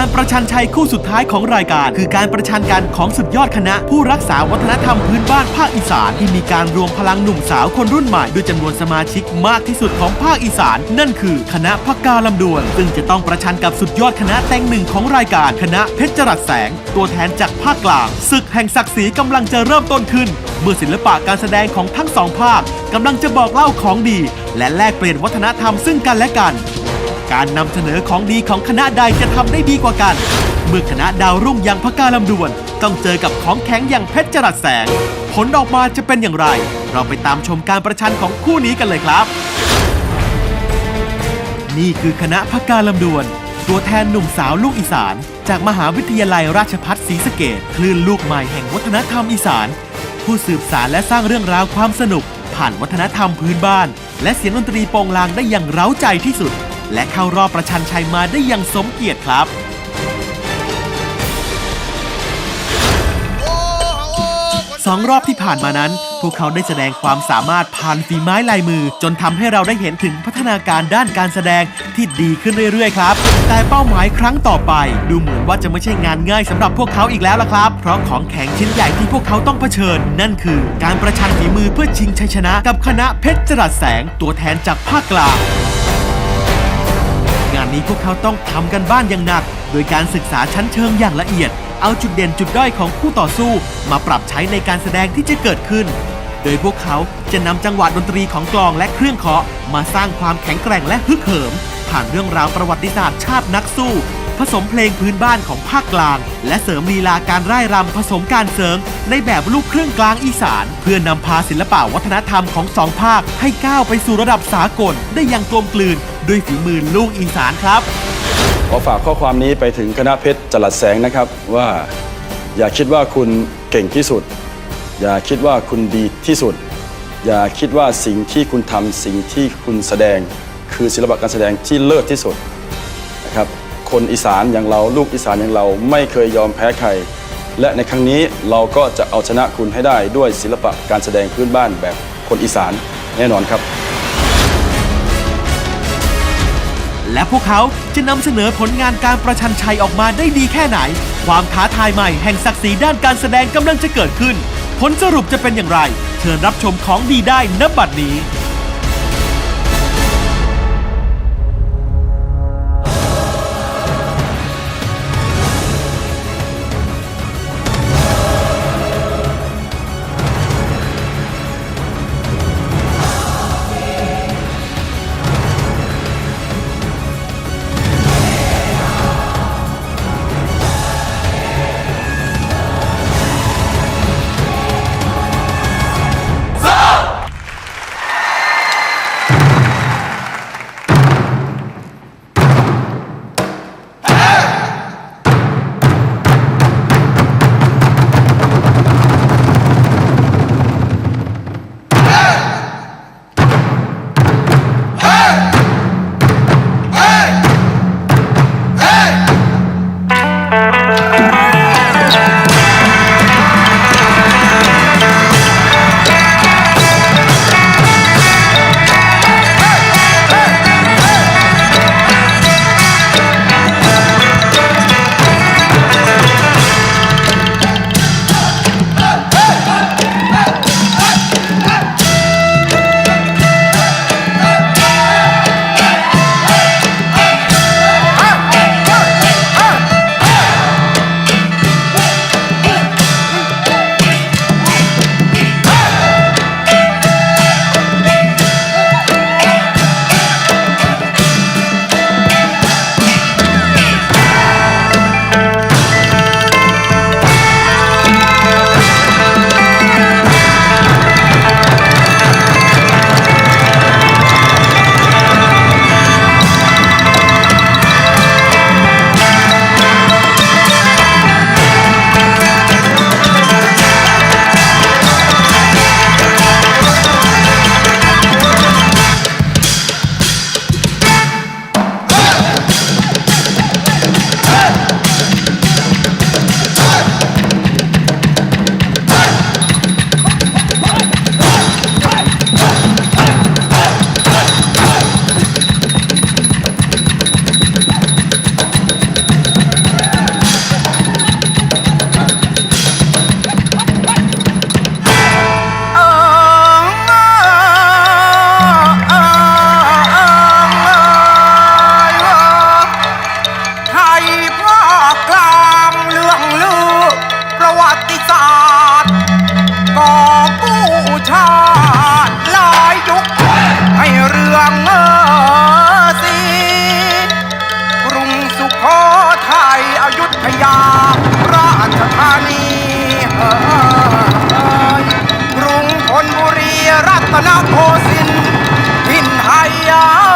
การประชันชัยคู่สุดท้ายของรายการ คือการประชันกันของสุดยอดคณะ ผู้รักษาวัฒนธรรมพื้นบ้านภาคอีสานที่มีการรวมพลังหนุ่มสาวคนรุ่นใหม่ด้วยจำนวนสมาชิกมากที่สุดของภาคอีสาน นั่นคือคณะพักกาลำดวน ซึ่งจะต้องประชันกับสุดยอดคณะแตงหนึ่งของรายการคณะเพชรจรัสแสง ตัวแทนจากภาคกลางศึกแห่งศักดิ์ศรีกำลังจะเริ่มต้นขึ้น เมื่อศิลปะการแสดงของทั้งสองภาคกำลังจะบอกเล่าของดี และแลกเปลี่ยนวัฒนธรรมซึ่งกันและกัน การนำเสนอของดีของคณะใดจะทำได้ดีกว่ากัน เมื่อคณะดาวรุ่งอย่างพกาลำดวน ต้องเจอกับของแข็งอย่างเพชรจรัสแสง ผลออกมาจะเป็นอย่างไร เราไปตามชมการประชันของคู่นี้กันเลยครับ นี่คือคณะพกาลำดวน ตัวแทนหนุ่มสาวลูกอีสาน จากมหาวิทยาลัยราชภัฏศรีสะเกดคลื่นลูกใหม่แห่งวัฒนธรรมอีสาน ผู้สืบสารและสร้างเรื่องราวความสนุก ผ่านวัฒนธรรมพื้นบ้าน และเสียงดนตรีโปงลางได้อย่างเร้าใจที่สุด และเข้ารอบประชันชัยมาได้อย่างสมเกียรติครับ สองรอบที่ผ่านมานั้น พวกเขาได้แสดงความสามารถผ่านฝีไม้ลายมือ จนทำให้เราได้เห็นถึงพัฒนาการด้านการแสดงที่ดีขึ้นเรื่อยๆ ครับ แต่เป้าหมายครั้งต่อไป ดูเหมือนว่าจะไม่ใช่งานง่ายสำหรับพวกเขาอีกแล้วล่ะครับ เพราะของแข็งชิ้นใหญ่ที่พวกเขาต้องเผชิญ นั่นคือการประชันฝีมือเพื่อชิงชัยชนะกับคณะเพชรจรัสแสงตัวแทนจากภาคกลาง นนี้พวกเขาต้องทำกันบ้านอย่างหนัก โดยการศึกษาชั้นเชิงอย่างละเอียด เอาจุดเด่นจุดด้อยของคู่ต่อสู้ มาปรับใช้ในการแสดงที่จะเกิดขึ้น โดยพวกเขาจะนำจังหวะดนตรีของกลองและเครื่องเคาะมาสร้างความแข็งแกร่งและฮึกเหิม ผ่านเรื่องราวประวัติศาสตร์ชาตินักสู้ ผสมเพลงพื้นบ้านของภาคกลาง และเสริมลีลาการร่ายรำผสมการเสริงในแบบลูกเครื่องกลางอีสาน เพื่อนำพาศิลปะวัฒนธรรมของสองภาคให้ก้าวไปสู่ระดับสากลได้อย่างกลมกลืน ด้วยฝีมือลูกอีสานครับ ขอฝากข้อความนี้ไปถึงคณะเพชรจรัสแสงนะครับว่าอย่าคิดว่าคุณเก่งที่สุด อย่าคิดว่าคุณดีที่สุด อย่าคิดว่าสิ่งที่คุณทำสิ่งที่คุณแสดง คือศิลปะการแสดงที่เลิศที่สุดนะครับคนอีสานอย่างเราลูกอีสานอย่างเราไม่เคยยอมแพ้ใคร และในครั้งนี้เราก็จะเอาชนะคุณให้ได้ด้วยศิลปะการแสดงพื้นบ้านแบบคนอีสานแน่นอนครับ และพวกเขาจะนำเสนอผลงานการประชันชัยออกมาได้ดีแค่ไหน ความท้าทายใหม่แห่งศักดิ์ศรีด้านการแสดงกำลังจะเกิดขึ้น ผลสรุปจะเป็นอย่างไร เชิญรับชมของดีได้นบัดนี้ โพสินพินหยา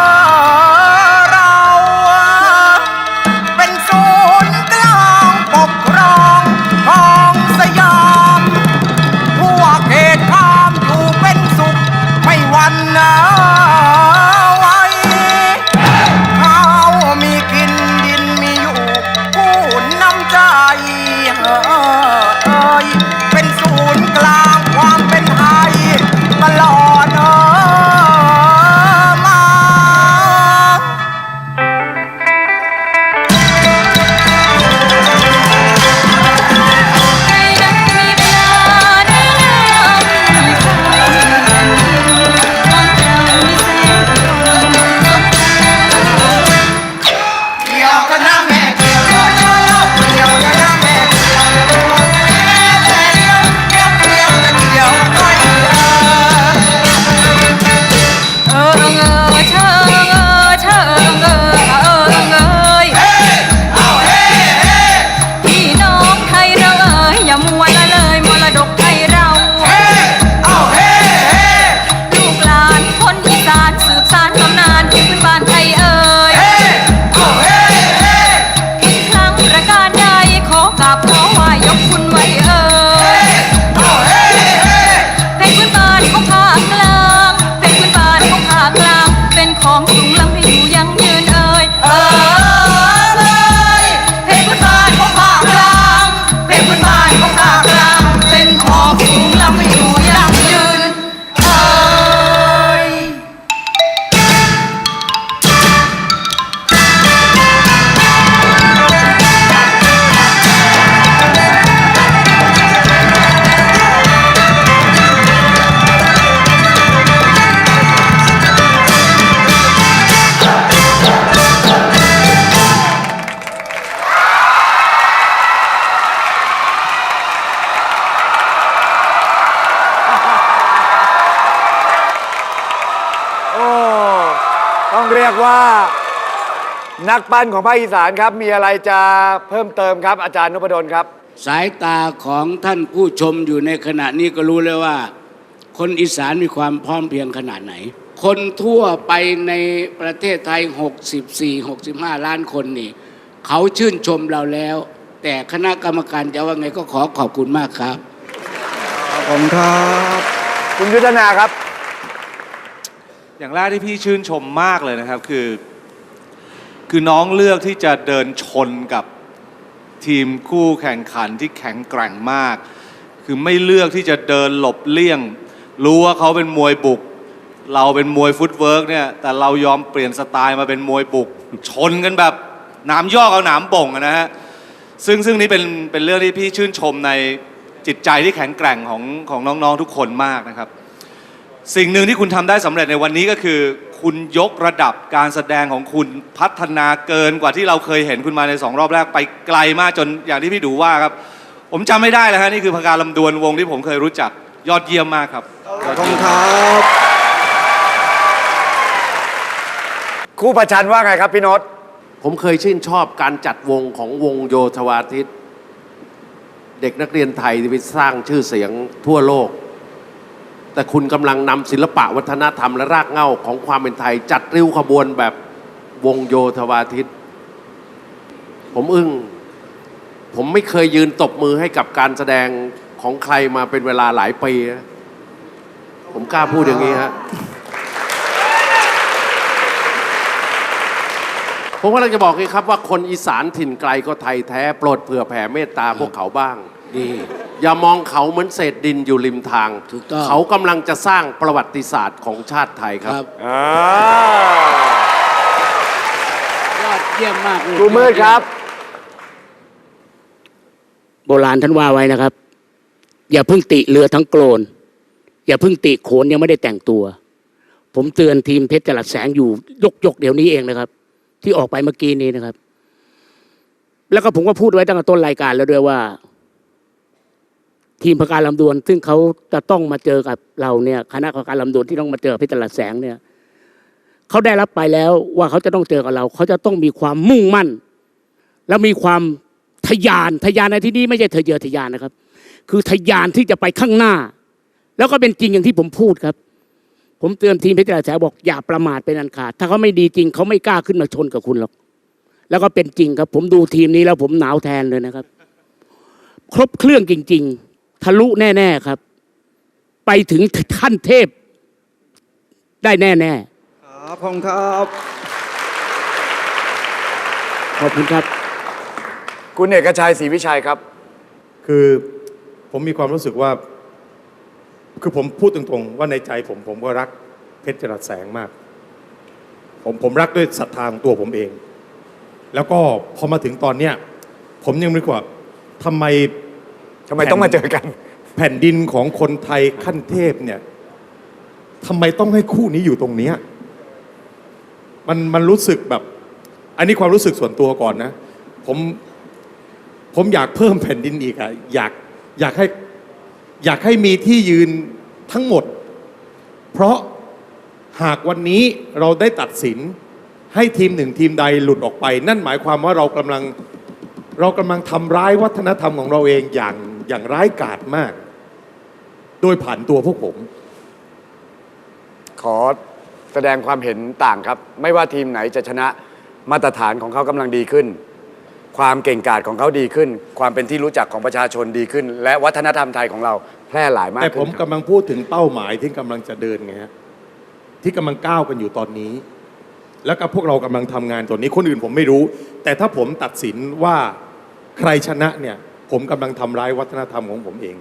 เรียกว่า นักปั้นของภาคอีสานครับ มีอะไรจะเพิ่มเติมครับ อาจารย์นพดลครับ สายตาของท่านผู้ชมอยู่ในขณะนี้ก็รู้เลยว่า คนอีสานมีความพร้อมเพรียงขนาดไหน คนทั่วไปในประเทศไทย 64 65 ล้านคนนี่ เขาชื่นชมเราแล้ว แต่คณะกรรมการจะว่าไงก็ขอขอบคุณมากครับผมครับ คุณยุทธนาครับ อย่างแรกที่พี่ชื่นชมมากเลยนะครับคือ คือน้องเลือกที่จะเดินชนกับทีมคู่แข่งขันที่แข็งแกร่งมาก คือไม่เลือกที่จะเดินหลบเลี่ยง รู้ว่าเขาเป็นมวยบุก เราเป็นมวยฟุตเวิร์กเนี่ย แต่เรายอมเปลี่ยนสไตล์มาเป็นมวยบุก ชนกันแบบหนามย่อเอาหนามบ่งอะนะฮะซึ่งซึ่งนี่เป็นเป็นเรื่องที่พี่ชื่นชมในจิตใจที่แข็งแกร่งของของน้องๆทุกคนมากนะครับ สิ่งหนึ่งที่คุณทำได้สำเร็จในวันนี้ก็คือ คุณยกระดับการแสดงของคุณพัฒนาเกินกว่าที่เราเคยเห็นคุณมาในสองรอบแรกไปไกลมากจนอย่างที่พี่ดูว่าครับ ผมจำไม่ได้แล้วฮะนี่คือพการลำดวนวงที่ผมเคยรู้จักยอดเยี่ยมมากครับ ขอบคุณครับคู่ประชันว่าไงครับพี่โนตผมเคยชื่นชอบการจัดวงของวงโยธวาทิต เด็กนักเรียนไทยที่ไปสร้างชื่อเสียงทั่วโลก แต่คุณกำลังนำศิลปะวัฒนธรรมและรากเหง้าของความเป็นไทย จัดริ้วขบวนแบบวงโยธวาทิต ผมอึ้งผมไม่เคยยืนตบมือให้กับการแสดงของใครมาเป็นเวลาหลายปีผมกล้าพูดอย่างนี้ฮะผมกำลังจะบอกเลยครับว่าคนอีสานถิ่นไกลก็ไทยแท้ โปรดเผื่อแผ่เมตตาพวกเขาบ้าง ดี อย่ามองเขาเหมือนเศษดินอยู่ริมทาง ถูกต้อง เขากำลังจะสร้างประวัติศาสตร์ของชาติไทยคครับรับอ่ายอดเยี่ยมมากเลยครูมืดครับ โบราณท่านว่าไว้นะครับ อย่าเพิ่งติเรือทั้งโกลน อย่าเพิ่งติโขนยังไม่ได้แต่งตัว ผมเตือนทีมเพชรจลัดแสงอยู่ยกยกๆเดี๋ยวนี้เองนะครับ ที่ออกไปเมื่อกี้นี้นะครับ แล้วก็ผมก็พูดไว้ตั้งแต่ต้นรายการแล้วด้วยว่า ทีมพการลำดวน ซึ่งเขาจะต้องมาเจอกับเราเนี่ยคณะกรรมการลำดวนที่ต้องมาเจอพชรจลัดแสงเนี่ยเขาได้รับไปแล้วว่าเขาจะต้องเจอกับเรา เขาจะต้องมีความมุ่งมั่น แล้วมีความทะยานทะยานในที่นี้ไม่ใช่ทะเยอทะยานนะครับ คือทะยานที่จะไปข้างหน้า แล้วก็เป็นจริงอย่างที่ผมพูดครับ ผมเตือนทีมพชรจรณาแสงบอกอย่าประมาทเป็นอันขาดถ้าเขาไม่ดีจริงเขาไม่กล้าขึ้นมาชนกับคุณหรอกแล้วก็เป็นจริงครับ ผมดูทีมนี้แล้วผมหนาวแทนเลยนะครับ ครบเครื่องจริง ๆ ทะลุแน่ ๆ ครับ ไปถึงขั้นเทพ ได้แน่ครับผมครับๆขอบคุณครับ คุณเอกชัยศรีวิชัยครับ คือผมมีความรู้สึกว่า คือผมพูดตรงๆ ว่าในใจผมผมก็รักเพชรจรัสแสงมาก ผมผมรักด้วยศรัทธาของตัวผมเอง แล้วก็พอมาถึงตอนเนี้ย ผมยังไม่กว่าทำไมทำไมต้องมาเจอกัน แผ่นดินของคนไทยขั้นเทพเนี่ยทำไมต้องให้คู่นี้อยู่ตรงเนี้ยมันมันรู้สึกแบบ อันนี้ความรู้สึกส่วนตัวก่อนนะ ผมผมอยากเพิ่มแผ่นดินอีกอะอยากอยากให้อยากให้มีที่ยืนทั้งหมด เพราะหากวันนี้เราได้ตัดสินให้ทีมหนึ่งทีมใดหลุดออกไป นั่นหมายความว่าเรากำลังเรากำลังทำร้ายวัฒนธรรมของเราเองอย่าง อย่างร้ายกาจมาก โดยผ่านตัวพวกผม ขอแสดงความเห็นต่างครับ ไม่ว่าทีมไหนจะชนะมาตรฐานของเขากำลังดีขึ้น ความเก่งกาจของเขาดีขึ้น ความเป็นที่รู้จักของประชาชนดีขึ้น และวัฒนธรรมไทยของเราแพร่หลายมากแต่ผมขึ้นครับกำลังพูดถึงเป้าหมายที่กำลังจะเดินไงฮะที่กำลังก้าวกันอยู่ตอนนี้ แล้วก็พวกเรากำลังทำงานตัวนี้คนอื่นผมไม่รู้ แต่ถ้าผมตัดสินว่าใครชนะเนี่ย ผมกำลังทำร้ายวัฒนธรรมของผมเอง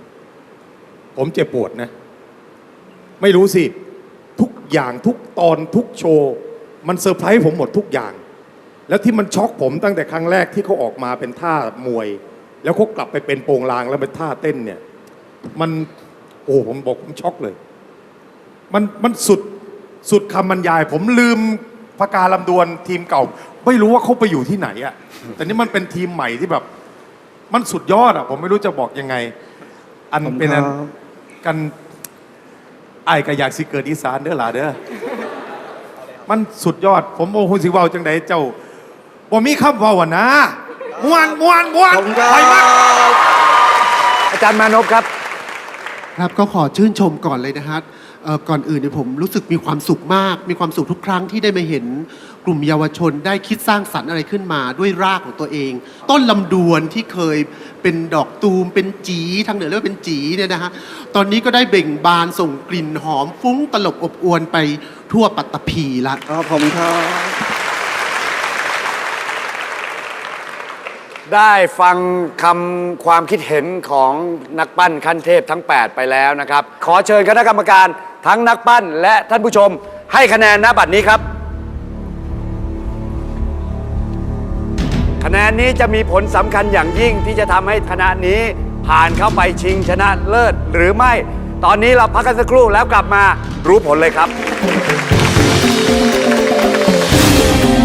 ผมเจ็บปวดนะ ไม่รู้สิ ทุกอย่างทุกตอนทุกโชว์ มันเซอร์ไพรส์ผมหมดทุกอย่าง แล้วที่มันช็อกผมตั้งแต่ครั้งแรกที่เขาออกมาเป็นท่ามวย แล้วเขากลับไปเป็นโปงลางแล้วเป็นท่าเต้นเนี่ย มันโอ้ผมบอกผมช็อกเลย มันมันสุดสุดคำบรรยาย ผมลืมพกาลำดวนทีมเก่า ไม่รู้ว่าเขาไปอยู่ที่ไหนอะแต่นี่มันเป็นทีมใหม่ที่แบบ มันสุดยอดอะผมไม่รู้จะบอกยังไง อันเป็นอันกันไอ้ายก็อยากสิเกิดอีสานเด้อหล่ะเด้อมันสุดยอด ผมโอ้โหสิเว่าจังไดเจ้าบ่มีคำเว่าอะนะมวนมวนมวนผมครัไปมากบอาจารย์มานพครับ ครับก็ขอชื่นชมก่อนเลยนะฮะเอ่อก่อนอื่นเนี่ยผมรู้สึกมีความสุขมาก มีความสุขทุกครั้งที่ได้มาเห็นกลุ่มเยาวชนได้คิดสร้างสรรค์อะไรขึ้นมาด้วยรากของตัวเอง ต้นลำดวนที่เคยเป็นดอกตูมเป็นจีทางเหนือเรียกว่าเป็นจีเนี่ยนะฮะตอนนี้ก็ได้เบ่งบานส่งกลิ่นหอมฟุ้งตลบอบอวนไปทั่วปัตตภีละผมครับ ได้ฟังคำความคิดเห็นของนักปั้นขั้นเทพทั้ง 8 ไปแล้วนะครับ ขอเชิญคณะกรรมการทั้งนักปั้นและท่านผู้ชมให้คะแนนณบัดนี้ครับ คะแนนนี้จะมีผลสำคัญอย่างยิ่งที่จะทำให้คณะนี้ผ่านเข้าไปชิงชนะเลิศหรือไม่ ตอนนี้เราพักกันสักครู่แล้วกลับมารู้ผลเลยครับ